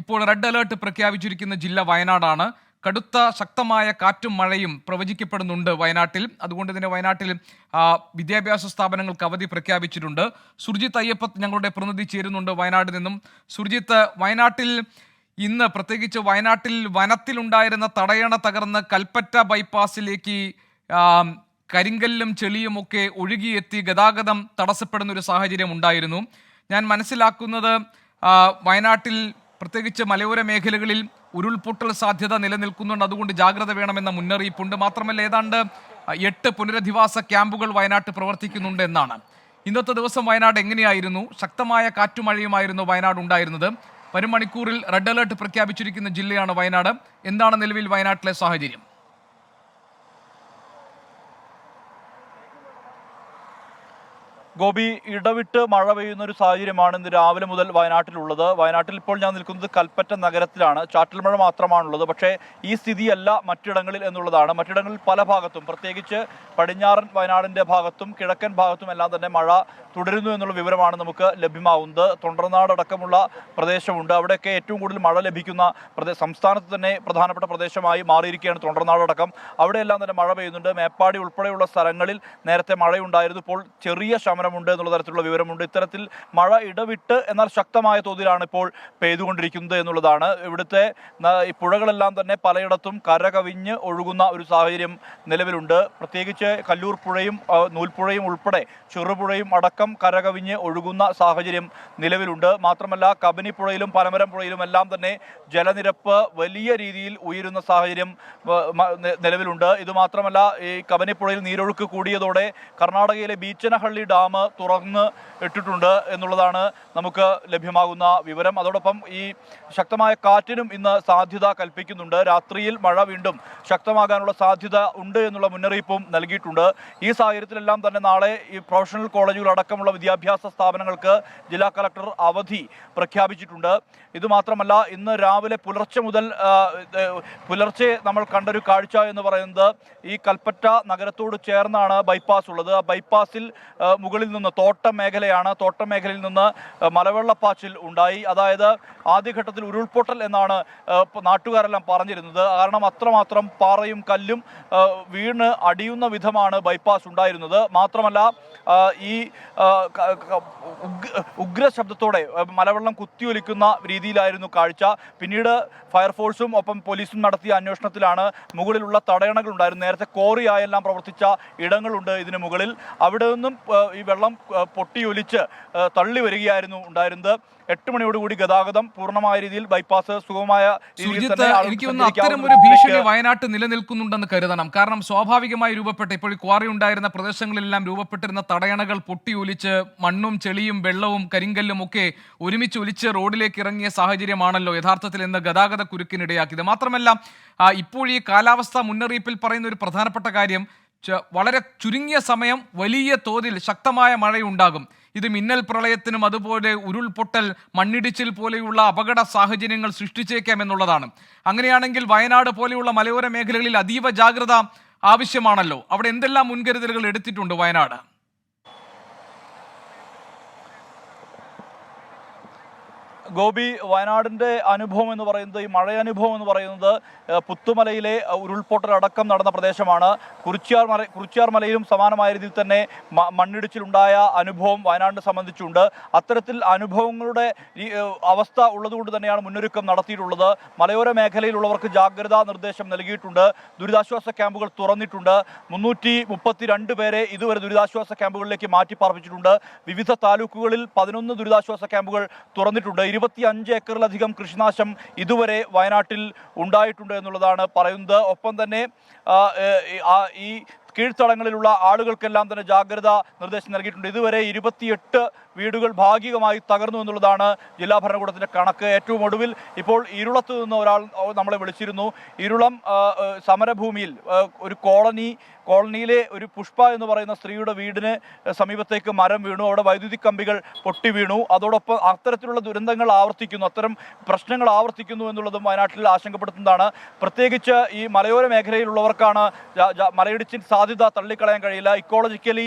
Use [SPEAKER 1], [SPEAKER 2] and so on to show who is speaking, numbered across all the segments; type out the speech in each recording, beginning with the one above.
[SPEAKER 1] ഇപ്പോൾ red alert പ്രഖ്യാപിച്ചിരിക്കുന്ന ജില്ല വയനാടാണ് കടുത്ത ശക്തമായ കാറ്റും മഴയും പ്രവചിക്കപ്പെടുന്നുണ്ട് വയനാട്ടിൽ അതുകൊണ്ട് തന്നെ വയനാട്ടിൽ വിദ്യാഭ്യാസ സ്ഥാപനങ്ങൾക്ക് അവധി പ്രഖ്യാപിച്ചിട്ടുണ്ട് സുർജിത്ത് അയ്യപ്പ ഞങ്ങളുടെ പ്രതിനിധി ചേരുന്നുണ്ട് വയനാട് നിന്നും സുർജിത്ത് വയനാട്ടിൽ ഇന്ന് പ്രത്യേകിച്ച് വയനാട്ടിൽ വനത്തിലുണ്ടായിരുന്ന തടയണ തകർന്ന് കൽപ്പറ്റ ബൈപ്പാസിലേക്ക് കരിങ്കല്ലും ഒക്കെ ഒഴുകിയെത്തി ഗതാഗതം തടസ്സപ്പെടുന്ന ഒരു സാഹചര്യം ഉണ്ടായിരുന്നു ഞാൻ മനസ്സിലാക്കുന്നത് വയനാട്ടിൽ പ്രത്യേകിച്ച് മലയോര മേഖലകളിൽ ഉരുൾപൊട്ടൽ സാധ്യത നിലനിൽക്കുന്നുണ്ട് അതുകൊണ്ട് ജാഗ്രത വേണമെന്ന മുന്നറിയിപ്പുണ്ട് മാത്രമല്ല ഏതാണ്ട് എട്ട് പുനരധിവാസ ക്യാമ്പുകൾ വയനാട്ട് പ്രവർത്തിക്കുന്നുണ്ട് എന്നാണ് ഇന്നത്തെ ദിവസം വയനാട് എങ്ങനെയായിരുന്നു ശക്തമായ കാറ്റുമഴയുമായിരുന്നു വയനാട് ഉണ്ടായിരുന്നത് വരും മണിക്കൂറിൽ റെഡ് അലേർട്ട് പ്രഖ്യാപിച്ചിരിക്കുന്ന ജില്ലയാണ് വയനാട് എന്താണ് നിലവിൽ വയനാട്ടിലെ സാഹചര്യം ഗോപി ഇടവിട്ട് മഴ പെയ്യുന്ന ഒരു സാഹചര്യമാണ് ഇന്ന് രാവിലെ മുതൽ വയനാട്ടിലുള്ളത് വയനാട്ടിൽ ഇപ്പോൾ ഞാൻ നിൽക്കുന്നത് കൽപ്പറ്റ നഗരത്തിലാണ് ചാറ്റൽ മഴ മാത്രമാണുള്ളത് പക്ഷേ ഈ സ്ഥിതിയല്ല മറ്റിടങ്ങളിൽ എന്നുള്ളതാണ് മറ്റിടങ്ങളിൽ പല ഭാഗത്തും പ്രത്യേകിച്ച് പടിഞ്ഞാറൻ വയനാടിൻ്റെ ഭാഗത്തും കിഴക്കൻ ഭാഗത്തും എല്ലാം തന്നെ മഴ തുടരുന്നു എന്നുള്ള വിവരമാണ് നമുക്ക് ലഭ്യമാവുന്നത് തൊണ്ടർനാടടക്കമുള്ള പ്രദേശമുണ്ട് അവിടെയൊക്കെ ഏറ്റവും കൂടുതൽ മഴ ലഭിക്കുന്ന സംസ്ഥാനത്ത് തന്നെ പ്രധാനപ്പെട്ട പ്രദേശമായി മാറിയിരിക്കുകയാണ് തൊണ്ടർനാടടക്കം അവിടെയെല്ലാം തന്നെ മഴ പെയ്യുന്നുണ്ട് മേപ്പാടി ഉൾപ്പെടെയുള്ള സ്ഥലങ്ങളിൽ നേരത്തെ മഴയുണ്ടായിരുന്നു ഇപ്പോൾ ചെറിയ ശമനം ശമനമുണ്ട് എന്നുള്ള തരത്തിലുള്ള വിവരമുണ്ട് ഇത്തരത്തിൽ മഴ ഇടവിട്ട് എന്നാൽ ശക്തമായ തോതിലാണ് ഇപ്പോൾ പെയ്തുകൊണ്ടിരിക്കുന്നത് എന്നുള്ളതാണ് ഇവിടുത്തെ ഈ പുഴകളെല്ലാം തന്നെ പലയിടത്തും കരകവിഞ്ഞ് ഒഴുകുന്ന ഒരു സാഹചര്യം നിലവിലുണ്ട് പ്രത്യേകിച്ച് കല്ലൂർ പുഴയും നൂൽപ്പുഴയും ഉൾപ്പെടെ ചെറുപുഴയും അടക്കം കരകവിഞ്ഞ് ഒഴുകുന്ന സാഹചര്യം നിലവിലുണ്ട് മാത്രമല്ല കബനിപ്പുഴയിലും പനമരം പുഴയിലും എല്ലാം തന്നെ ജലനിരപ്പ് വലിയ രീതിയിൽ ഉയരുന്ന സാഹചര്യം നിലവിലുണ്ട് ഇതുമാത്രമല്ല ഈ കബനിപ്പുഴയിൽ നീരൊഴുക്ക് കൂടിയതോടെ കർണാടകയിലെ ബീച്ചനഹള്ളി ഡാം ഡാം തുറന്ന് ഇട്ടിട്ടുണ്ട് എന്നുള്ളതാണ് നമുക്ക് ലഭ്യമാകുന്ന വിവരം അതോടൊപ്പം ഈ ശക്തമായ കാറ്റിനും ഇന്ന് സാധ്യത കൽപ്പിക്കുന്നുണ്ട് രാത്രിയിൽ മഴ വീണ്ടും ശക്തമാകാനുള്ള സാധ്യത ഉണ്ട് എന്നുള്ള മുന്നറിയിപ്പും നൽകിയിട്ടുണ്ട് ഈ സാഹചര്യത്തിലെല്ലാം തന്നെ നാളെ ഈ പ്രൊഫഷണൽ കോളേജുകൾ അടക്കമുള്ള വിദ്യാഭ്യാസ സ്ഥാപനങ്ങൾക്ക് ജില്ലാ കളക്ടർ അവധി പ്രഖ്യാപിച്ചിട്ടുണ്ട് ഇതുമാത്രമല്ല ഇന്ന് രാവിലെ പുലർച്ചെ മുതൽ പുലർച്ചെ നമ്മൾ കണ്ടൊരു കാഴ്ച എന്ന് പറയുന്നത് ഈ കൽപ്പറ്റ നഗരത്തോട് ചേർന്നാണ് ബൈപ്പാസ് ഉള്ളത് ആ ബൈപ്പാസിൽ മുകളിൽ സ്ഥലങ്ങളിൽ നിന്ന് തോട്ട മേഖലയാണ് തോട്ട മേഖലയിൽ നിന്ന് മലവെള്ളപ്പാച്ചിൽ ഉണ്ടായി അതായത് ആദ്യഘട്ടത്തിൽ ഉരുൾപൊട്ടൽ എന്നാണ് നാട്ടുകാരെല്ലാം പറഞ്ഞിരുന്നത് കാരണം അത്രമാത്രം പാറയും കല്ലും വീണ് അടിയുന്ന വിധമാണ് ബൈപ്പാസ് ഉണ്ടായിരുന്നത് മാത്രമല്ല ഈ ഉഗ്ര ശബ്ദത്തോടെ മലവെള്ളം കുത്തിയൊലിക്കുന്ന രീതിയിലായിരുന്നു കാഴ്ച പിന്നീട് ഫയർഫോഴ്സും ഒപ്പം പോലീസും നടത്തിയ അന്വേഷണത്തിലാണ് മുകളിലുള്ള തടയണകളുണ്ടായിരുന്നു നേരത്തെ കോറിയായെല്ലാം പ്രവർത്തിച്ച ഇടങ്ങളുണ്ട് ഇതിന് മുകളിൽ അവിടെ നിന്നും ഈ വെള്ളം പൊട്ടിയൊലിച്ച് തള്ളി വരികയായിരുന്നു ഉണ്ടായിരുന്നത് എട്ട് മണിയോടുകൂടി ഗതാഗതം പൂർണ്ണമായ രീതിയിൽ ബൈപ്പാസ് സുഗമമായ എനിക്ക് അത്തരം ഒരു ഭീഷണി വയനാട്ട് നിലനിൽക്കുന്നുണ്ടെന്ന് കരുതണം കാരണം സ്വാഭാവികമായി രൂപപ്പെട്ട ഇപ്പോൾ ഈ ക്വാറി ഉണ്ടായിരുന്ന പ്രദേശങ്ങളിലെല്ലാം രൂപപ്പെട്ടിരുന്ന തടയണകൾ പൊട്ടിയൊലിച്ച് മണ്ണും ചെളിയും വെള്ളവും കരിങ്കല്ലും ഒക്കെ ഒരുമിച്ച് ഒലിച്ച് റോഡിലേക്ക് ഇറങ്ങിയ സാഹചര്യമാണല്ലോ യഥാർത്ഥത്തിൽ ഇന്ന് ഗതാഗത കുരുക്കിനിടയാക്കിയത് മാത്രമല്ല ഇപ്പോൾ ഈ കാലാവസ്ഥ മുന്നറിയിപ്പിൽ പറയുന്ന ഒരു പ്രധാനപ്പെട്ട കാര്യം വളരെ ചുരുങ്ങിയ സമയം വലിയ തോതിൽ ശക്തമായ മഴയുണ്ടാകും ഇത് മിന്നൽ പ്രളയത്തിനും അതുപോലെ ഉരുൾപൊട്ടൽ മണ്ണിടിച്ചിൽ പോലെയുള്ള അപകട സാഹചര്യങ്ങൾ സൃഷ്ടിച്ചേക്കാം എന്നുള്ളതാണ് അങ്ങനെയാണെങ്കിൽ വയനാട് പോലെയുള്ള മലയോര മേഖലകളിൽ അതീവ ജാഗ്രത ആവശ്യമാണല്ലോ അവിടെ എന്തെല്ലാം മുൻകരുതലുകൾ എടുത്തിട്ടുണ്ട് വയനാട് ഗോപി വയനാടിൻ്റെ അനുഭവം എന്ന് പറയുന്നത് ഈ മഴ അനുഭവം എന്ന് പറയുന്നത് പുത്തുമലയിലെ ഉരുൾപൊട്ടലടക്കം നടന്ന പ്രദേശമാണ് കുറിച്ചിയാർ മല കുറിച്ചിയാർ മലയിലും സമാനമായ രീതിയിൽ തന്നെ മണ്ണിടിച്ചിലുണ്ടായ അനുഭവം വയനാടിനെ സംബന്ധിച്ചുണ്ട് അത്തരത്തിൽ അനുഭവങ്ങളുടെ അവസ്ഥ ഉള്ളതുകൊണ്ട് തന്നെയാണ് മുന്നൊരുക്കം നടത്തിയിട്ടുള്ളത് മലയോര മേഖലയിലുള്ളവർക്ക് ജാഗ്രതാ നിർദ്ദേശം നൽകിയിട്ടുണ്ട് ദുരിതാശ്വാസ ക്യാമ്പുകൾ തുറന്നിട്ടുണ്ട് മുന്നൂറ്റി മുപ്പത്തിരണ്ട് പേരെ ഇതുവരെ ദുരിതാശ്വാസ ക്യാമ്പുകളിലേക്ക് മാറ്റി പാർപ്പിച്ചിട്ടുണ്ട് വിവിധ താലൂക്കുകളിൽ പതിനൊന്ന് ദുരിതാശ്വാസ ക്യാമ്പുകൾ തുറന്നിട്ടുണ്ട് ഇരുപത്തി അഞ്ച് ഏക്കറിലധികം കൃഷിനാശം ഇതുവരെ വയനാട്ടിൽ ഉണ്ടായിട്ടുണ്ട് എന്നുള്ളതാണ് പറയുന്നത് ഒപ്പം തന്നെ ഈ കീഴ്ത്തടങ്ങളിലുള്ള ആളുകൾക്കെല്ലാം തന്നെ ജാഗ്രത നിർദ്ദേശം നൽകിയിട്ടുണ്ട് ഇതുവരെ ഇരുപത്തിയെട്ട് വീടുകൾ ഭാഗികമായി തകർന്നു എന്നുള്ളതാണ് ജില്ലാ ഭരണകൂടത്തിൻ്റെ കണക്ക് ഏറ്റവും ഒടുവിൽ ഇപ്പോൾ ഇരുളത്ത് നിന്ന് ഒരാൾ നമ്മളെ വിളിച്ചിരുന്നു ഇരുളം സമരഭൂമിയിൽ ഒരു കോളനി കോളനിയിലെ ഒരു പുഷ്പ എന്ന് പറയുന്ന സ്ത്രീയുടെ വീടിന് സമീപത്തേക്ക് മരം വീണു അവിടെ വൈദ്യുതി കമ്പികൾ പൊട്ടി വീണു അതോടൊപ്പം അത്തരത്തിലുള്ള ദുരന്തങ്ങൾ ആവർത്തിക്കുന്നു അത്തരം പ്രശ്നങ്ങൾ ആവർത്തിക്കുന്നു എന്നുള്ളതും വയനാട്ടിൽ ആശങ്കപ്പെടുത്തുന്നതാണ് പ്രത്യേകിച്ച് ഈ മലയോര മേഖലയിലുള്ളവർക്കാണ് മലയിടിച്ചിൽ സാധ്യത സാധ്യത തള്ളിക്കളയാൻ കഴിയില്ല ഇക്കോളജിക്കലി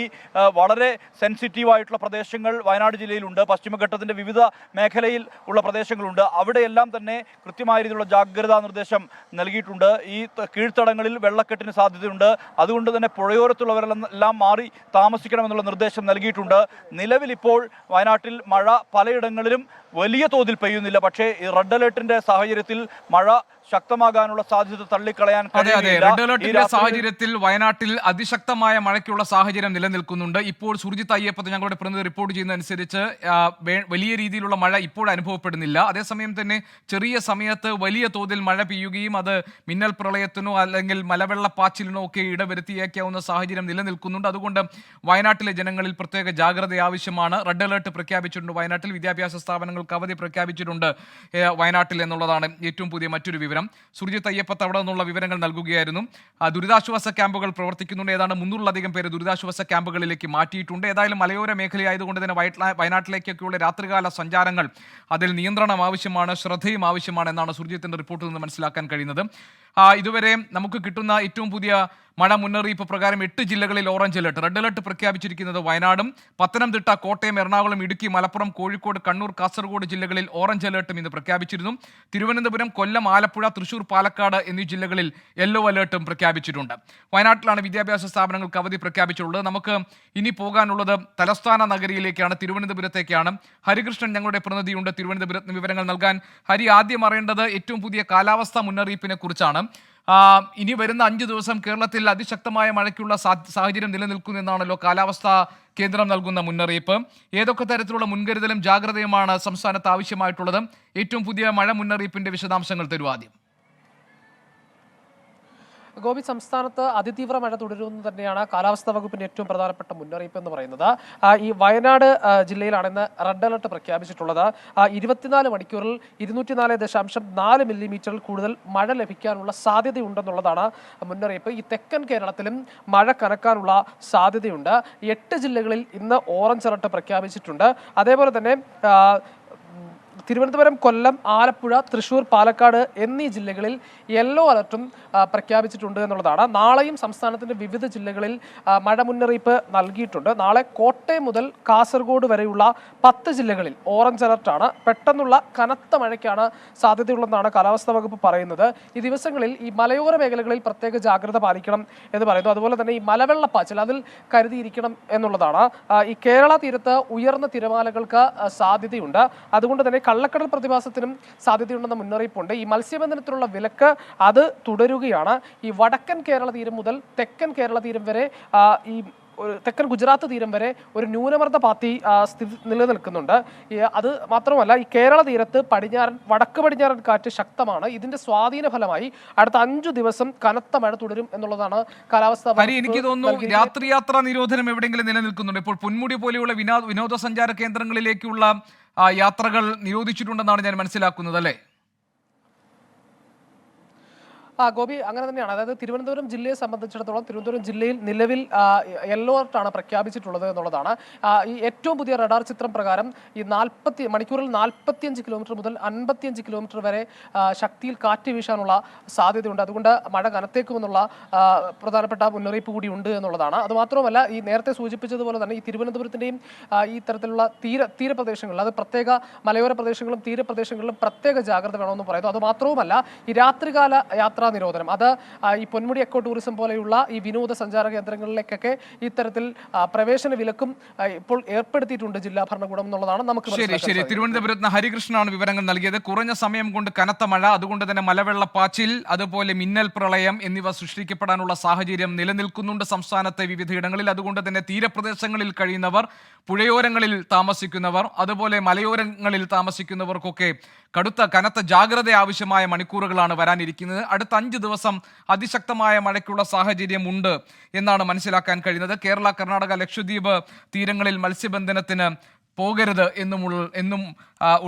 [SPEAKER 1] വളരെ സെൻസിറ്റീവ് ആയിട്ടുള്ള പ്രദേശങ്ങൾ വയനാട് ജില്ലയിലുണ്ട് പശ്ചിമഘട്ടത്തിൻ്റെ വിവിധ മേഖലയിൽ ഉള്ള പ്രദേശങ്ങളുണ്ട് അവിടെയെല്ലാം തന്നെ കൃത്യമായ രീതിയിലുള്ള ജാഗ്രതാ നിർദ്ദേശം നൽകിയിട്ടുണ്ട് ഈ കീഴ്ത്തടങ്ങളിൽ വെള്ളക്കെട്ടിന് സാധ്യതയുണ്ട് അതുകൊണ്ട് തന്നെ പുഴയോരത്തുള്ളവരെല്ലാം എല്ലാം മാറി താമസിക്കണമെന്നുള്ള നിർദ്ദേശം നൽകിയിട്ടുണ്ട് നിലവിലിപ്പോൾ വയനാട്ടിൽ മഴ പലയിടങ്ങളിലും വലിയ തോതിൽ പെയ്യുന്നില്ല പക്ഷേ ഈ റെഡ് അലേർട്ടിൻ്റെ സാഹചര്യത്തിൽ മഴ ശക്തമാകാനുള്ള സാധ്യത തള്ളിക്കളയാൻ അതെ അതെ റെഡ് അലർട്ടിന്റെ സാഹചര്യത്തിൽ വയനാട്ടിൽ അതിശക്തമായ മഴയ്ക്കുള്ള സാഹചര്യം നിലനിൽക്കുന്നുണ്ട് ഇപ്പോൾ സുർജിത് അയ്യപ്പത്ത് ഞങ്ങളുടെ പ്രതിനിധി റിപ്പോർട്ട് ചെയ്യുന്നതനുസരിച്ച് വലിയ രീതിയിലുള്ള മഴ ഇപ്പോൾ അനുഭവപ്പെടുന്നില്ല അതേസമയം തന്നെ ചെറിയ സമയത്ത് വലിയ തോതിൽ മഴ പെയ്യുകയും അത് മിന്നൽ പ്രളയത്തിനോ അല്ലെങ്കിൽ മലവെള്ളപ്പാച്ചിലിനോ ഒക്കെ ഇടവരുത്തിയേക്കാവുന്ന സാഹചര്യം നിലനിൽക്കുന്നുണ്ട് അതുകൊണ്ട് വയനാട്ടിലെ ജനങ്ങളിൽ പ്രത്യേക ജാഗ്രത ആവശ്യമാണ് റെഡ് അലർട്ട് പ്രഖ്യാപിച്ചിട്ടുണ്ട് വയനാട്ടിൽ വിദ്യാഭ്യാസ സ്ഥാപനങ്ങൾക്ക് അവധി പ്രഖ്യാപിച്ചിട്ടുണ്ട് വയനാട്ടിൽ എന്നുള്ളതാണ് ഏറ്റവും പുതിയ മറ്റൊരു വിവരം വിവരം സുർജിത് അയ്യപ്പത്ത് അവിടെ നിന്നുള്ള വിവരങ്ങൾ നൽകുകയായിരുന്നു ദുരിതാശ്വാസ ക്യാമ്പുകൾ പ്രവർത്തിക്കുന്നുണ്ട് ഏതാണ്ട് മുന്നൂറിലധികം പേര് ദുരിതാശ്വാസ ക്യാമ്പുകളിലേക്ക് മാറ്റിയിട്ടുണ്ട് ഏതായാലും മലയോര മേഖലയായതുകൊണ്ട് തന്നെ വയനാട്ടിലേക്കൊക്കെയുള്ള രാത്രികാല സഞ്ചാരങ്ങൾ അതിൽ നിയന്ത്രണം ആവശ്യമാണ് ശ്രദ്ധയും ആവശ്യമാണ് എന്നാണ് സുർജിത്തിന്റെ റിപ്പോർട്ടിൽ നിന്ന് മനസ്സിലാക്കാൻ കഴിയുന്നത് ഇതുവരെ നമുക്ക് കിട്ടുന്ന ഏറ്റവും പുതിയ മഴ മുന്നറിയിപ്പ് പ്രകാരം എട്ട് ജില്ലകളിൽ ഓറഞ്ച് അലർട്ട് റെഡ് അലർട്ട് പ്രഖ്യാപിച്ചിരിക്കുന്നത് വയനാടും പത്തനംതിട്ട കോട്ടയം എറണാകുളം ഇടുക്കി മലപ്പുറം കോഴിക്കോട് കണ്ണൂർ കാസർഗോഡ് ജില്ലകളിൽ ഓറഞ്ച് അലേർട്ടും ഇന്ന് പ്രഖ്യാപിച്ചിരുന്നു തിരുവനന്തപുരം കൊല്ലം ആലപ്പുഴ തൃശൂർ പാലക്കാട് എന്നീ ജില്ലകളിൽ യെല്ലോ അലേർട്ടും പ്രഖ്യാപിച്ചിട്ടുണ്ട് വയനാട്ടിലാണ് വിദ്യാഭ്യാസ സ്ഥാപനങ്ങൾക്ക് അവധി പ്രഖ്യാപിച്ചിട്ടുള്ളത് നമുക്ക് ഇനി പോകാനുള്ളത് തലസ്ഥാന നഗരിയിലേക്കാണ് തിരുവനന്തപുരത്തേക്കാണ് ഹരികൃഷ്ണൻ ഞങ്ങളുടെ പ്രതിനിധിയുണ്ട് തിരുവനന്തപുരത്ത് വിവരങ്ങൾ നൽകാൻ ഹരി ആദ്യം അറിയേണ്ടത് ഏറ്റവും പുതിയ കാലാവസ്ഥ മുന്നറിയിപ്പിനെ കുറിച്ചാണ് ഇനി വരുന്ന അഞ്ച് ദിവസം കേരളത്തിൽ അതിശക്തമായ മഴയ്ക്കുള്ള സാഹചര്യം നിലനിൽക്കുമെന്നാണല്ലോ കാലാവസ്ഥാ കേന്ദ്രം നൽകുന്ന മുന്നറിയിപ്പ് ഏതൊക്കെ തരത്തിലുള്ള മുൻകരുതലും ജാഗ്രതയുമാണ് സംസ്ഥാനത്ത് ആവശ്യമായിട്ടുള്ളത് ഏറ്റവും പുതിയ മഴ മുന്നറിയിപ്പിന്റെ വിശദാംശങ്ങൾ തരുവാദ്യം ഗോപി സംസ്ഥാനത്ത് അതിതീവ്ര മഴ തുടരുമെന്ന് തന്നെയാണ് കാലാവസ്ഥാ വകുപ്പിന്റെ ഏറ്റവും പ്രധാനപ്പെട്ട മുന്നറിയിപ്പ് എന്ന് പറയുന്നത് ഈ വയനാട് ജില്ലയിലാണ് ഇന്ന് റെഡ് അലർട്ട് പ്രഖ്യാപിച്ചിട്ടുള്ളത് ഇരുപത്തിനാല് മണിക്കൂറിൽ ഇരുന്നൂറ്റി നാല് ദശാംശം നാല് മില്ലിമീറ്ററിൽ കൂടുതൽ മഴ ലഭിക്കാനുള്ള സാധ്യതയുണ്ടെന്നുള്ളതാണ് മുന്നറിയിപ്പ് ഈ തെക്കൻ കേരളത്തിലും മഴ കനക്കാനുള്ള സാധ്യതയുണ്ട് എട്ട് ജില്ലകളിൽ ഇന്ന് ഓറഞ്ച് അലർട്ട് പ്രഖ്യാപിച്ചിട്ടുണ്ട് അതേപോലെ തന്നെ തിരുവനന്തപുരം കൊല്ലം ആലപ്പുഴ തൃശൂർ പാലക്കാട് എന്നീ ജില്ലകളിൽ യെല്ലോ അലർട്ടും പ്രഖ്യാപിച്ചിട്ടുണ്ട് എന്നുള്ളതാണ് നാളെയും സംസ്ഥാനത്തിൻ്റെ വിവിധ ജില്ലകളിൽ മഴ മുന്നറിയിപ്പ് നൽകിയിട്ടുണ്ട് നാളെ കോട്ടയം മുതൽ കാസർഗോഡ് വരെയുള്ള പത്ത് ജില്ലകളിൽ ഓറഞ്ച് അലർട്ടാണ് പെട്ടെന്നുള്ള കനത്ത മഴയ്ക്കാണ് സാധ്യതയുള്ളതെന്നാണ് കാലാവസ്ഥാ വകുപ്പ് പറയുന്നത് ഈ ദിവസങ്ങളിൽ ഈ മലയോര മേഖലകളിൽ പ്രത്യേക ജാഗ്രത പാലിക്കണം എന്ന് പറയുന്നു അതുപോലെ തന്നെ ഈ മലവെള്ളപ്പാച്ചിൽ അതിൽ കരുതിയിരിക്കണം എന്നുള്ളതാണ് ഈ കേരള തീരത്ത് ഉയർന്ന തിരമാലകൾക്ക് സാധ്യതയുണ്ട് അതുകൊണ്ട് തന്നെ കള്ളക്കടൽ പ്രതിഭാസത്തിനും സാധ്യതയുണ്ടെന്ന മുന്നറിയിപ്പുണ്ട് ഈ മത്സ്യബന്ധനത്തിനുള്ള വിലക്ക് അത് തുടരുകയാണ് ഈ വടക്കൻ കേരള തീരം മുതൽ തെക്കൻ കേരള തീരം വരെ ഈ തെക്കൻ ഗുജറാത്ത് തീരം വരെ ഒരു ന്യൂനമർദ്ദ പാത്തി സ്ഥിതി നിലനിൽക്കുന്നുണ്ട് അത് മാത്രമല്ല ഈ കേരള തീരത്ത് പടിഞ്ഞാറൻ വടക്ക് പടിഞ്ഞാറൻ കാറ്റ് ശക്തമാണ് ഇതിന്റെ സ്വാധീന ഫലമായി അടുത്ത അഞ്ചു ദിവസം കനത്ത മഴ തുടരും എന്നുള്ളതാണ് കാലാവസ്ഥ എനിക്ക് തോന്നുന്നു യാത്രാ നിരോധനം എവിടെയെങ്കിലും നിലനിൽക്കുന്നുണ്ട് ഇപ്പോൾ പൊന്മുടി പോലെയുള്ള വിനോദ വിനോദസഞ്ചാര കേന്ദ്രങ്ങളിലേക്കുള്ള യാത്രകൾ നിരോധിച്ചിട്ടുണ്ടെന്നാണ് ഞാൻ മനസ്സിലാക്കുന്നത് അല്ലേ ആ ഗോപി അങ്ങനെ തന്നെയാണ് അതായത് തിരുവനന്തപുരം ജില്ലയെ സംബന്ധിച്ചിടത്തോളം തിരുവനന്തപുരം ജില്ലയിൽ നിലവിൽ യെല്ലോ അലർട്ടാണ് പ്രഖ്യാപിച്ചിട്ടുള്ളത് എന്നുള്ളതാണ് ഈ ഏറ്റവും പുതിയ റഡാർ ചിത്രം പ്രകാരം ഈ നാൽപ്പത്തി മണിക്കൂറിൽ നാൽപ്പത്തിയഞ്ച് കിലോമീറ്റർ മുതൽ അൻപത്തിയഞ്ച് കിലോമീറ്റർ വരെ ശക്തിയിൽ കാറ്റ് വീശാനുള്ള സാധ്യതയുണ്ട് അതുകൊണ്ട് മഴ കനത്തേക്കുമെന്നുള്ള പ്രധാനപ്പെട്ട മുന്നറിയിപ്പ് കൂടി ഉണ്ട് എന്നുള്ളതാണ് അതുമാത്രമല്ല ഈ നേരത്തെ സൂചിപ്പിച്ചതുപോലെ തന്നെ ഈ തിരുവനന്തപുരത്തിൻ്റെയും ഈ തരത്തിലുള്ള തീര തീരപ്രദേശങ്ങളിൽ അത് പ്രത്യേക മലയോര പ്രദേശങ്ങളും തീരപ്രദേശങ്ങളിലും പ്രത്യേക ജാഗ്രത വേണമെന്ന് പറയുന്നു അതുമാത്രവുമല്ല ഈ രാത്രികാല യാത്ര യാത്രാ നിരോധനം അത് ഈ പൊന്മുടി എക്കോ ടൂറിസം പോലെയുള്ള ഈ വിനോദസഞ്ചാര കേന്ദ്രങ്ങളിലേക്കൊക്കെ ഇത്തരത്തിൽ പ്രവേശന വിലക്കും ഇപ്പോൾ ഏർപ്പെടുത്തിയിട്ടുണ്ട് ജില്ലാ ഭരണകൂടം എന്നുള്ളതാണ് നമുക്ക് ശരി ശരി തിരുവനന്തപുരത്ത് ഹരികൃഷ്ണനാണ് വിവരങ്ങൾ നൽകിയത് കുറഞ്ഞ സമയം കൊണ്ട് കനത്ത മഴ അതുകൊണ്ട് തന്നെ മലവെള്ളപ്പാച്ചിൽ അതുപോലെ മിന്നൽ പ്രളയം എന്നിവ സൃഷ്ടിക്കപ്പെടാനുള്ള സാഹചര്യം നിലനിൽക്കുന്നുണ്ട് സംസ്ഥാനത്തെ വിവിധയിടങ്ങളിൽ അതുകൊണ്ട് തന്നെ തീരപ്രദേശങ്ങളിൽ കഴിയുന്നവർ പുഴയോരങ്ങളിൽ താമസിക്കുന്നവർ അതുപോലെ മലയോരങ്ങളിൽ താമസിക്കുന്നവർക്കൊക്കെ കടുത്ത കനത്ത ജാഗ്രത ആവശ്യമായ മണിക്കൂറുകളാണ് വരാനിരിക്കുന്നത് അടുത്ത അഞ്ച് ദിവസം അതിശക്തമായ മഴയ്ക്കുള്ള ഉണ്ട് എന്നാണ് മനസ്സിലാക്കാൻ കഴിയുന്നത് കേരള കർണാടക ലക്ഷദ്വീപ് തീരങ്ങളിൽ മത്സ്യബന്ധനത്തിന് പോകരുത് എന്നുമുള്ള എന്നും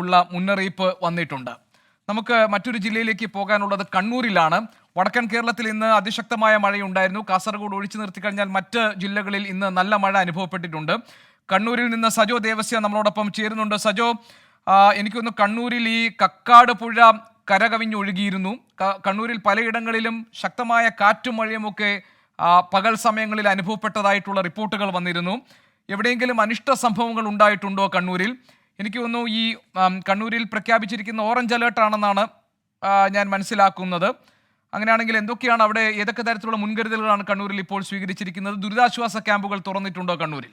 [SPEAKER 1] ഉള്ള മുന്നറിയിപ്പ് വന്നിട്ടുണ്ട് നമുക്ക് മറ്റൊരു ജില്ലയിലേക്ക് പോകാനുള്ളത് കണ്ണൂരിലാണ് വടക്കൻ കേരളത്തിൽ ഇന്ന് അതിശക്തമായ മഴയുണ്ടായിരുന്നു കാസർഗോഡ് ഒഴിച്ചു നിർത്തി കഴിഞ്ഞാൽ മറ്റ് ജില്ലകളിൽ ഇന്ന് നല്ല മഴ അനുഭവപ്പെട്ടിട്ടുണ്ട് കണ്ണൂരിൽ നിന്ന് സജോ ദേവസ്യ നമ്മളോടൊപ്പം ചേരുന്നുണ്ട് സജോ എനിക്കൊന്ന് കണ്ണൂരിൽ ഈ കക്കാട് പുഴ കരകവിഞ്ഞൊഴുകിയിരുന്നു കണ്ണൂരിൽ പലയിടങ്ങളിലും ശക്തമായ കാറ്റും മഴയുമൊക്കെ പകൽ സമയങ്ങളിൽ അനുഭവപ്പെട്ടതായിട്ടുള്ള റിപ്പോർട്ടുകൾ വന്നിരുന്നു എവിടെയെങ്കിലും അനിഷ്ട സംഭവങ്ങൾ ഉണ്ടായിട്ടുണ്ടോ കണ്ണൂരിൽ എനിക്ക് തോന്നുന്നു ഈ കണ്ണൂരിൽ പ്രഖ്യാപിച്ചിരിക്കുന്ന ഓറഞ്ച് ആണെന്നാണ് ഞാൻ മനസ്സിലാക്കുന്നത് അങ്ങനെയാണെങ്കിൽ എന്തൊക്കെയാണ് അവിടെ ഏതൊക്കെ തരത്തിലുള്ള മുൻകരുതലുകളാണ് കണ്ണൂരിൽ ഇപ്പോൾ സ്വീകരിച്ചിരിക്കുന്നത് ദുരിതാശ്വാസ ക്യാമ്പുകൾ തുറന്നിട്ടുണ്ടോ കണ്ണൂരിൽ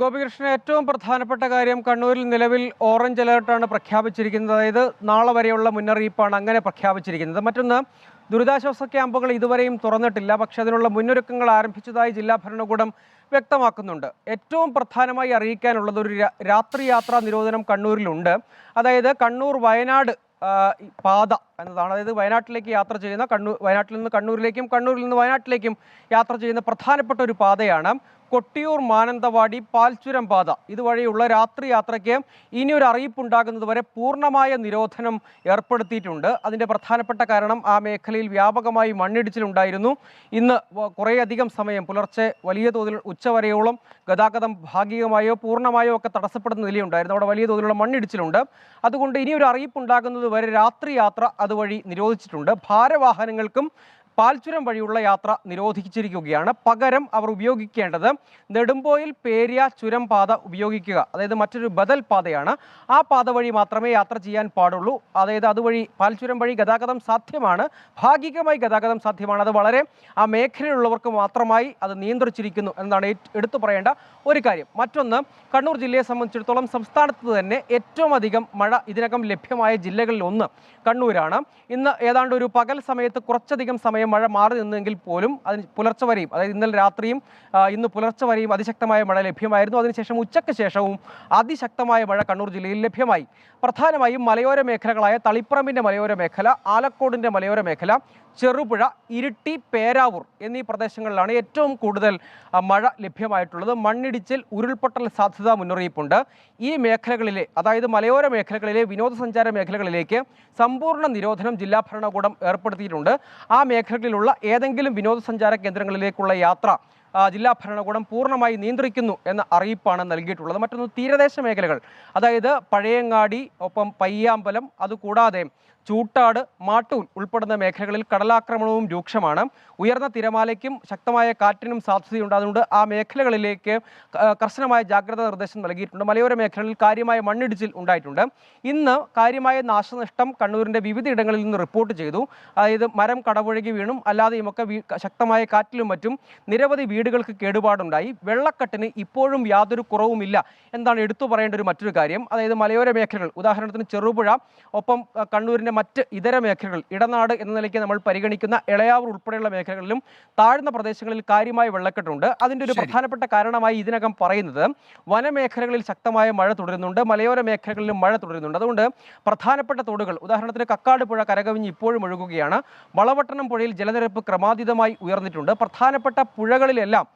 [SPEAKER 1] ഗോപികൃഷ്ണൻ ഏറ്റവും പ്രധാനപ്പെട്ട കാര്യം കണ്ണൂരിൽ നിലവിൽ ഓറഞ്ച് അലേർട്ടാണ് പ്രഖ്യാപിച്ചിരിക്കുന്നത് അതായത് നാളെ വരെയുള്ള മുന്നറിയിപ്പാണ് അങ്ങനെ പ്രഖ്യാപിച്ചിരിക്കുന്നത് മറ്റൊന്ന് ദുരിതാശ്വാസ ക്യാമ്പുകൾ ഇതുവരെയും തുറന്നിട്ടില്ല പക്ഷേ അതിനുള്ള മുന്നൊരുക്കങ്ങൾ ആരംഭിച്ചതായി ജില്ലാ ഭരണകൂടം വ്യക്തമാക്കുന്നുണ്ട് ഏറ്റവും പ്രധാനമായി അറിയിക്കാനുള്ളത് ഒരു രാത്രി യാത്രാ നിരോധനം കണ്ണൂരിലുണ്ട് അതായത് കണ്ണൂർ വയനാട് പാത എന്നതാണ് അതായത് വയനാട്ടിലേക്ക് യാത്ര ചെയ്യുന്ന കണ്ണൂർ വയനാട്ടിൽ നിന്ന് കണ്ണൂരിലേക്കും കണ്ണൂരിൽ നിന്ന് വയനാട്ടിലേക്കും യാത്ര ചെയ്യുന്ന പ്രധാനപ്പെട്ട ഒരു പാതയാണ് കൊട്ടിയൂർ മാനന്തവാടി പാൽച്ചുരം പാത ഇതുവഴിയുള്ള രാത്രി യാത്രയ്ക്ക് ഇനി ഒരു അറിയിപ്പുണ്ടാകുന്നത് വരെ പൂർണ്ണമായ നിരോധനം ഏർപ്പെടുത്തിയിട്ടുണ്ട് അതിൻ്റെ പ്രധാനപ്പെട്ട കാരണം ആ മേഖലയിൽ വ്യാപകമായി മണ്ണിടിച്ചിലുണ്ടായിരുന്നു ഇന്ന് കുറേയധികം സമയം പുലർച്ചെ വലിയ തോതിൽ ഉച്ചവരെയോളം ഗതാഗതം ഭാഗികമായോ പൂർണ്ണമായോ ഒക്കെ തടസ്സപ്പെടുന്ന നിലയുണ്ടായിരുന്നു അവിടെ വലിയ തോതിലുള്ള മണ്ണിടിച്ചിലുണ്ട് അതുകൊണ്ട് ഇനി ഒരു അറിയിപ്പുണ്ടാകുന്നത് വരെ രാത്രി യാത്ര അതുവഴി നിരോധിച്ചിട്ടുണ്ട് ഭാരവാഹനങ്ങൾക്കും പാൽച്ചുരം വഴിയുള്ള യാത്ര നിരോധിച്ചിരിക്കുകയാണ് പകരം അവർ ഉപയോഗിക്കേണ്ടത് നെടുമ്പോയിൽ പേരിയ ചുരം പാത ഉപയോഗിക്കുക അതായത് മറ്റൊരു ബദൽ പാതയാണ് ആ പാത വഴി മാത്രമേ യാത്ര ചെയ്യാൻ പാടുള്ളൂ അതായത് അതുവഴി പാൽച്ചുരം വഴി ഗതാഗതം സാധ്യമാണ് ഭാഗികമായി ഗതാഗതം സാധ്യമാണ് അത് വളരെ ആ മേഖലയിലുള്ളവർക്ക് മാത്രമായി അത് നിയന്ത്രിച്ചിരിക്കുന്നു എന്നാണ് എടുത്തു പറയേണ്ട ഒരു കാര്യം മറ്റൊന്ന് കണ്ണൂർ ജില്ലയെ സംബന്ധിച്ചിടത്തോളം സംസ്ഥാനത്ത് തന്നെ ഏറ്റവും അധികം മഴ ഇതിനകം ലഭ്യമായ ജില്ലകളിൽ ഒന്ന് കണ്ണൂരാണ് ഇന്ന് ഏതാണ്ട് ഒരു പകൽ സമയത്ത് കുറച്ചധികം സമയം മഴ മാറി നിന്നെങ്കിൽ പോലും അതിന് പുലർച്ചെ വരെയും അതായത് ഇന്നലെ രാത്രിയും ഇന്ന് പുലർച്ചെ വരെയും അതിശക്തമായ മഴ ലഭ്യമായിരുന്നു അതിനുശേഷം ഉച്ചയ്ക്ക് ശേഷവും അതിശക്തമായ മഴ കണ്ണൂർ ജില്ലയിൽ ലഭ്യമായി പ്രധാനമായും മലയോര മേഖലകളായ തളിപ്പറമ്പിൻ്റെ മലയോര മേഖല ആലക്കോടിൻ്റെ മലയോര മേഖല ചെറുപുഴ ഇരിട്ടി പേരാവൂർ എന്നീ പ്രദേശങ്ങളിലാണ് ഏറ്റവും കൂടുതൽ മഴ ലഭ്യമായിട്ടുള്ളത് മണ്ണിടിച്ചിൽ ഉരുൾപൊട്ടൽ സാധ്യത മുന്നറിയിപ്പുണ്ട് ഈ മേഖലകളിലെ അതായത് മലയോര മേഖലകളിലെ വിനോദസഞ്ചാര മേഖലകളിലേക്ക് സമ്പൂർണ്ണ നിരോധനം ജില്ലാ ഭരണകൂടം ഏർപ്പെടുത്തിയിട്ടുണ്ട് ആ മേഖലകളിലുള്ള ഏതെങ്കിലും വിനോദസഞ്ചാര കേന്ദ്രങ്ങളിലേക്കുള്ള യാത്ര ജില്ലാ ഭരണകൂടം പൂർണ്ണമായി നിയന്ത്രിക്കുന്നു എന്ന അറിയിപ്പാണ് നൽകിയിട്ടുള്ളത് മറ്റൊന്ന് തീരദേശ മേഖലകൾ അതായത് പഴയങ്ങാടി ഒപ്പം പയ്യാമ്പലം അതുകൂടാതെ ചൂട്ടാട് മാട്ടൂൻ ഉൾപ്പെടുന്ന മേഖലകളിൽ കടലാക്രമണവും രൂക്ഷമാണ് ഉയർന്ന തിരമാലയ്ക്കും ശക്തമായ കാറ്റിനും സാധ്യതയുണ്ടാകുന്നുണ്ട് ആ മേഖലകളിലേക്ക് കർശനമായ ജാഗ്രതാ നിർദ്ദേശം നൽകിയിട്ടുണ്ട് മലയോര മേഖലകളിൽ കാര്യമായ മണ്ണിടിച്ചിൽ ഉണ്ടായിട്ടുണ്ട് ഇന്ന് കാര്യമായ നാശനഷ്ടം കണ്ണൂരിൻ്റെ വിവിധയിടങ്ങളിൽ നിന്ന് റിപ്പോർട്ട് ചെയ്തു അതായത് മരം കടപുഴകി വീണും അല്ലാതെയുമൊക്കെ ശക്തമായ കാറ്റിലും മറ്റും നിരവധി വീടുകൾക്ക് കേടുപാടുണ്ടായി വെള്ളക്കെട്ടിന് ഇപ്പോഴും യാതൊരു കുറവുമില്ല എന്താണ് എടുത്തു പറയേണ്ട ഒരു മറ്റൊരു കാര്യം അതായത് മലയോര മേഖലകൾ ഉദാഹരണത്തിന് ചെറുപുഴ ഒപ്പം കണ്ണൂരിൻ്റെ മറ്റ് ഇതര മേഖലകൾ ഇടനാട് എന്ന നിലയ്ക്ക് നമ്മൾ പരിഗണിക്കുന്ന ഇളയാവൂർ ഉൾപ്പെടെയുള്ള മേഖലകളിലും താഴ്ന്ന പ്രദേശങ്ങളിൽ കാര്യമായ വെള്ളക്കെട്ടുണ്ട് അതിൻ്റെ ഒരു പ്രധാനപ്പെട്ട കാരണമായി ഇതിനകം പറയുന്നത് വനമേഖലകളിൽ ശക്തമായ മഴ തുടരുന്നുണ്ട് മലയോര മേഖലകളിലും മഴ തുടരുന്നുണ്ട് അതുകൊണ്ട് പ്രധാനപ്പെട്ട തോടുകൾ ഉദാഹരണത്തിന് കക്കാട് പുഴ കരകവിഞ്ഞ് ഇപ്പോഴും ഒഴുകുകയാണ് വളവട്ടണം പുഴയിൽ ജലനിരപ്പ് ക്രമാതീതമായി ഉയർന്നിട്ടുണ്ട് പ്രധാനപ്പെട്ട പുഴകളിലെല്ലാം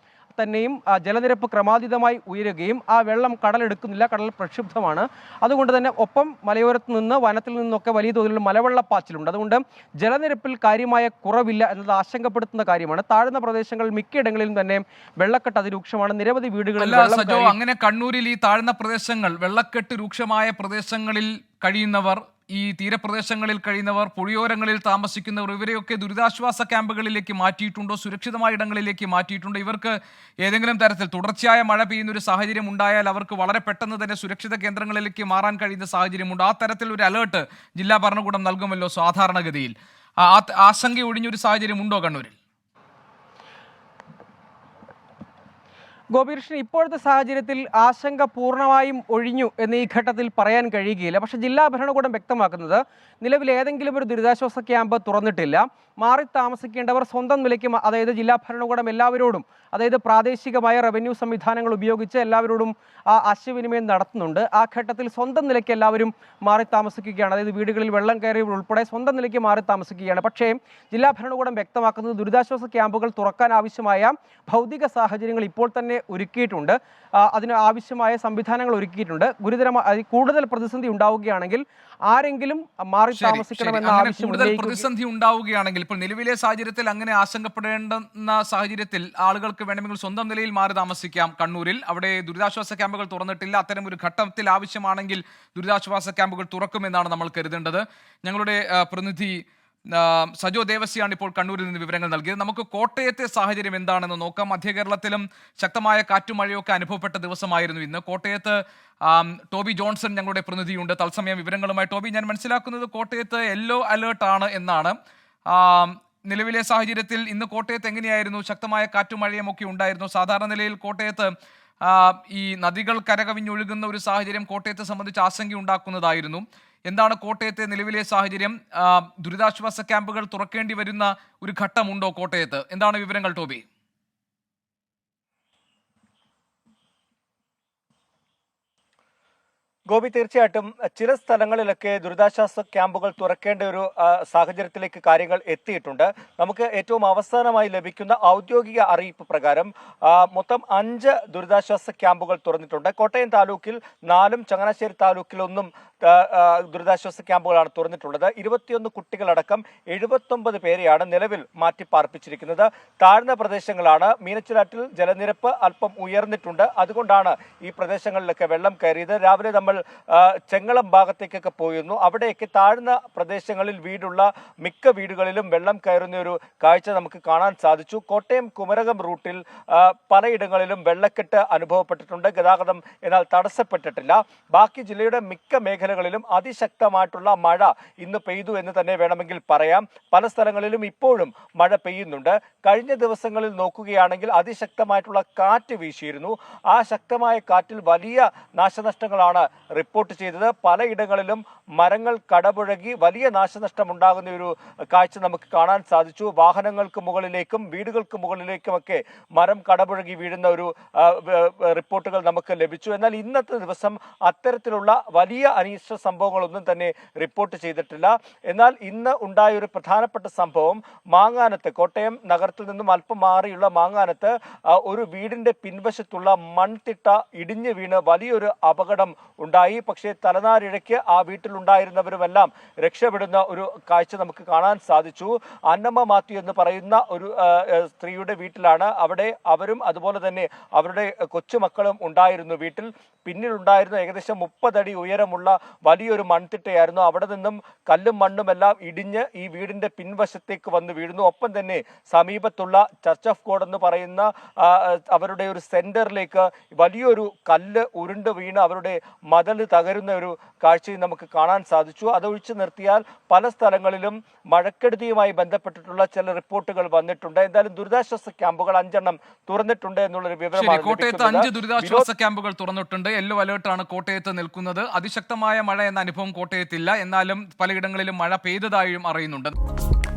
[SPEAKER 1] തന്നെയും ജലനിരപ്പ് ക്രമാതീതമായി ഉയരുകയും ആ വെള്ളം കടലെടുക്കുന്നില്ല കടൽ പ്രക്ഷുബ്ധമാണ് അതുകൊണ്ട് തന്നെ ഒപ്പം മലയോരത്ത് നിന്ന് വനത്തിൽ നിന്നൊക്കെ വലിയ തോതിലുള്ള മലവെള്ളപ്പാച്ചിലുണ്ട് അതുകൊണ്ട് ജലനിരപ്പിൽ കാര്യമായ കുറവില്ല എന്നത് ആശങ്കപ്പെടുത്തുന്ന കാര്യമാണ് താഴ്ന്ന പ്രദേശങ്ങൾ മിക്കയിടങ്ങളിലും തന്നെ വെള്ളക്കെട്ട് അതിരൂക്ഷമാണ് നിരവധി വീടുകളിൽ അങ്ങനെ കണ്ണൂരിൽ ഈ താഴ്ന്ന പ്രദേശങ്ങൾ വെള്ളക്കെട്ട് രൂക്ഷമായ പ്രദേശങ്ങളിൽ കഴിയുന്നവർ ഈ തീരപ്രദേശങ്ങളിൽ കഴിയുന്നവർ പുഴയോരങ്ങളിൽ താമസിക്കുന്നവർ ഇവരെയൊക്കെ ദുരിതാശ്വാസ ക്യാമ്പുകളിലേക്ക് മാറ്റിയിട്ടുണ്ടോ സുരക്ഷിതമായ ഇടങ്ങളിലേക്ക് മാറ്റിയിട്ടുണ്ടോ ഇവർക്ക് ഏതെങ്കിലും തരത്തിൽ തുടർച്ചയായ മഴ പെയ്യുന്ന ഒരു സാഹചര്യം ഉണ്ടായാൽ അവർക്ക് വളരെ പെട്ടെന്ന് തന്നെ സുരക്ഷിത കേന്ദ്രങ്ങളിലേക്ക് മാറാൻ കഴിയുന്ന സാഹചര്യമുണ്ട് ആ തരത്തിൽ ഒരു അലേർട്ട് ജില്ലാ ഭരണകൂടം നൽകുമല്ലോ സാധാരണഗതിയിൽ ആ ആശങ്ക ഒഴിഞ്ഞൊരു സാഹചര്യം ഉണ്ടോ കണ്ണൂരിൽ ഗോപികൃഷ്ണൻ ഇപ്പോഴത്തെ സാഹചര്യത്തിൽ ആശങ്ക പൂർണ്ണമായും ഒഴിഞ്ഞു എന്ന് ഈ ഘട്ടത്തിൽ പറയാൻ കഴിയുകയില്ല പക്ഷെ ജില്ലാ ഭരണകൂടം വ്യക്തമാക്കുന്നത് നിലവിൽ ഏതെങ്കിലും ഒരു ദുരിതാശ്വാസ ക്യാമ്പ് തുറന്നിട്ടില്ല മാറി താമസിക്കേണ്ടവർ സ്വന്തം നിലയ്ക്ക് അതായത് ജില്ലാ ഭരണകൂടം എല്ലാവരോടും അതായത് പ്രാദേശികമായ റവന്യൂ സംവിധാനങ്ങൾ ഉപയോഗിച്ച് എല്ലാവരോടും ആ ആശയവിനിമയം നടത്തുന്നുണ്ട് ആ ഘട്ടത്തിൽ സ്വന്തം നിലയ്ക്ക് എല്ലാവരും മാറി താമസിക്കുകയാണ് അതായത് വീടുകളിൽ വെള്ളം കയറിയവർ ഉൾപ്പെടെ സ്വന്തം നിലയ്ക്ക് മാറി താമസിക്കുകയാണ് പക്ഷേ ജില്ലാ ഭരണകൂടം വ്യക്തമാക്കുന്നത് ദുരിതാശ്വാസ ക്യാമ്പുകൾ തുറക്കാൻ ആവശ്യമായ ഭൗതിക സാഹചര്യങ്ങൾ ഇപ്പോൾ തന്നെ ഒരുക്കിയിട്ടുണ്ട് അതിന് ആവശ്യമായ സംവിധാനങ്ങൾ ഒരുക്കിയിട്ടുണ്ട് ഗുരുതരമായി കൂടുതൽ പ്രതിസന്ധി ഉണ്ടാവുകയാണെങ്കിൽ ആരെങ്കിലും മാറി താമസിക്കണമെന്ന ആവശ്യം കൂടുതൽ പ്രതിസന്ധി ഉണ്ടാവുകയാണെങ്കിൽ ഇപ്പോൾ നിലവിലെ സാഹചര്യത്തിൽ അങ്ങനെ ആശങ്കപ്പെടേണ്ടെന്ന സാഹചര്യത്തിൽ ആളുകൾക്ക് വേണമെങ്കിൽ സ്വന്തം നിലയിൽ മാറി താമസിക്കാം കണ്ണൂരിൽ അവിടെ ദുരിതാശ്വാസ ക്യാമ്പുകൾ തുറന്നിട്ടില്ല അത്തരം ഒരു ഘട്ടത്തിൽ ആവശ്യമാണെങ്കിൽ ദുരിതാശ്വാസ ക്യാമ്പുകൾ തുറക്കുമെന്നാണ് നമ്മൾ കരുതേണ്ടത് ഞങ്ങളുടെ പ്രതിനിധി സജോ ദേവസിയാണ് ഇപ്പോൾ കണ്ണൂരിൽ നിന്ന് വിവരങ്ങൾ നൽകിയത് നമുക്ക് കോട്ടയത്തെ സാഹചര്യം എന്താണെന്ന് നോക്കാം മധ്യ കേരളത്തിലും ശക്തമായ കാറ്റും മഴയൊക്കെ അനുഭവപ്പെട്ട ദിവസമായിരുന്നു ഇന്ന് കോട്ടയത്ത് ടോബി ജോൺസൺ ഞങ്ങളുടെ പ്രതിനിധിയുണ്ട് തത്സമയം വിവരങ്ങളുമായി ടോബി ഞാൻ മനസ്സിലാക്കുന്നത് കോട്ടയത്ത് യെല്ലോ അലേർട്ട് ആണ് എന്നാണ് നിലവിലെ സാഹചര്യത്തിൽ ഇന്ന് കോട്ടയത്ത് എങ്ങനെയായിരുന്നു ശക്തമായ കാറ്റും മഴയും ഒക്കെ ഉണ്ടായിരുന്നു സാധാരണ നിലയിൽ കോട്ടയത്ത് ഈ നദികൾ കരകവിഞ്ഞൊഴുകുന്ന ഒരു സാഹചര്യം കോട്ടയത്തെ സംബന്ധിച്ച് ആശങ്ക ഉണ്ടാക്കുന്നതായിരുന്നു എന്താണ് കോട്ടയത്തെ നിലവിലെ സാഹചര്യം ദുരിതാശ്വാസ ക്യാമ്പുകൾ തുറക്കേണ്ടി വരുന്ന ഒരു ഘട്ടമുണ്ടോ കോട്ടയത്ത് എന്താണ് വിവരങ്ങൾ ടോബി ഗോപി തീർച്ചയായിട്ടും ചില സ്ഥലങ്ങളിലൊക്കെ ദുരിതാശ്വാസ ക്യാമ്പുകൾ തുറക്കേണ്ട ഒരു സാഹചര്യത്തിലേക്ക് കാര്യങ്ങൾ എത്തിയിട്ടുണ്ട് നമുക്ക് ഏറ്റവും അവസാനമായി ലഭിക്കുന്ന ഔദ്യോഗിക അറിയിപ്പ് പ്രകാരം മൊത്തം അഞ്ച് ദുരിതാശ്വാസ ക്യാമ്പുകൾ തുറന്നിട്ടുണ്ട് കോട്ടയം താലൂക്കിൽ നാലും ചങ്ങനാശ്ശേരി താലൂക്കിൽ ഒന്നും ദുരിതാശ്വാസ ക്യാമ്പുകളാണ് തുറന്നിട്ടുള്ളത് ഇരുപത്തിയൊന്ന് കുട്ടികളടക്കം എഴുപത്തൊമ്പത് പേരെയാണ് നിലവിൽ മാറ്റിപ്പാർപ്പിച്ചിരിക്കുന്നത് താഴ്ന്ന പ്രദേശങ്ങളാണ് മീനച്ചിലാറ്റിൽ ജലനിരപ്പ് അല്പം ഉയർന്നിട്ടുണ്ട് അതുകൊണ്ടാണ് ഈ പ്രദേശങ്ങളിലൊക്കെ വെള്ളം കയറിയത് രാവിലെ നമ്മൾ ചെങ്ങളം ഭാഗത്തേക്കൊക്കെ പോയിരുന്നു അവിടെയൊക്കെ താഴ്ന്ന പ്രദേശങ്ങളിൽ വീടുള്ള മിക്ക വീടുകളിലും വെള്ളം കയറുന്ന ഒരു കാഴ്ച നമുക്ക് കാണാൻ സാധിച്ചു കോട്ടയം കുമരകം റൂട്ടിൽ പലയിടങ്ങളിലും വെള്ളക്കെട്ട് അനുഭവപ്പെട്ടിട്ടുണ്ട് ഗതാഗതം എന്നാൽ തടസ്സപ്പെട്ടിട്ടില്ല ബാക്കി ജില്ലയുടെ മിക്ക മേഖലകളിലും അതിശക്തമായിട്ടുള്ള മഴ ഇന്ന് പെയ്തു എന്ന് തന്നെ വേണമെങ്കിൽ പറയാം പല സ്ഥലങ്ങളിലും ഇപ്പോഴും മഴ പെയ്യുന്നുണ്ട് കഴിഞ്ഞ ദിവസങ്ങളിൽ നോക്കുകയാണെങ്കിൽ അതിശക്തമായിട്ടുള്ള കാറ്റ് വീശിയിരുന്നു ആ ശക്തമായ കാറ്റിൽ വലിയ നാശനഷ്ടങ്ങളാണ് റിപ്പോർട്ട് ചെയ്തത് പലയിടങ്ങളിലും മരങ്ങൾ കടപുഴകി വലിയ നാശനഷ്ടമുണ്ടാകുന്ന ഒരു കാഴ്ച നമുക്ക് കാണാൻ സാധിച്ചു വാഹനങ്ങൾക്ക് മുകളിലേക്കും വീടുകൾക്ക് മുകളിലേക്കുമൊക്കെ മരം കടപുഴകി വീഴുന്ന ഒരു റിപ്പോർട്ടുകൾ നമുക്ക് ലഭിച്ചു എന്നാൽ ഇന്നത്തെ ദിവസം അത്തരത്തിലുള്ള വലിയ അനിഷ്ട സംഭവങ്ങളൊന്നും തന്നെ റിപ്പോർട്ട് ചെയ്തിട്ടില്ല എന്നാൽ ഇന്ന് ഉണ്ടായ ഒരു പ്രധാനപ്പെട്ട സംഭവം മാങ്ങാനത്ത് കോട്ടയം നഗരത്തിൽ നിന്നും അല്പം മാറിയുള്ള മാങ്ങാനത്ത് ഒരു വീടിന്റെ പിൻവശത്തുള്ള മൺതിട്ട ഇടിഞ്ഞു വീണ് വലിയൊരു അപകടം ഉണ്ടായി ഉണ്ടായി പക്ഷേ തലനാരിഴയ്ക്ക് ആ വീട്ടിലുണ്ടായിരുന്നവരുമെല്ലാം രക്ഷപ്പെടുന്ന ഒരു കാഴ്ച നമുക്ക് കാണാൻ സാധിച്ചു അന്നമ്മ മാത്യു എന്ന് പറയുന്ന ഒരു സ്ത്രീയുടെ വീട്ടിലാണ് അവിടെ അവരും അതുപോലെ തന്നെ അവരുടെ കൊച്ചുമക്കളും ഉണ്ടായിരുന്നു വീട്ടിൽ പിന്നിലുണ്ടായിരുന്ന ഏകദേശം മുപ്പതടി ഉയരമുള്ള വലിയൊരു മൺതിട്ടയായിരുന്നു അവിടെ നിന്നും കല്ലും മണ്ണും എല്ലാം ഇടിഞ്ഞ് ഈ വീടിന്റെ പിൻവശത്തേക്ക് വന്ന് വീഴുന്നു ഒപ്പം തന്നെ സമീപത്തുള്ള ചർച്ച് ഓഫ് ഗോഡ് എന്ന് പറയുന്ന അവരുടെ ഒരു സെന്ററിലേക്ക് വലിയൊരു കല്ല് ഉരുണ്ട് വീണ് അവരുടെ കതൽ തകരുന്ന ഒരു കാഴ്ചയും നമുക്ക് കാണാൻ സാധിച്ചു അതൊഴിച്ചു നിർത്തിയാൽ പല സ്ഥലങ്ങളിലും മഴക്കെടുതിയുമായി ബന്ധപ്പെട്ടിട്ടുള്ള ചില റിപ്പോർട്ടുകൾ വന്നിട്ടുണ്ട് എന്തായാലും ദുരിതാശ്വാസ ക്യാമ്പുകൾ അഞ്ചെണ്ണം തുറന്നിട്ടുണ്ട് എന്നുള്ളൊരു വിവരമാണ് കോട്ടയത്ത് അഞ്ച് ദുരിതാശ്വാസ ക്യാമ്പുകൾ തുറന്നിട്ടുണ്ട് യെല്ലോ അലേർട്ടാണ് കോട്ടയത്ത് നിൽക്കുന്നത് അതിശക്തമായ മഴ എന്ന അനുഭവം കോട്ടയത്തില്ല എന്നാലും പലയിടങ്ങളിലും മഴ പെയ്തതായും അറിയുന്നുണ്ട്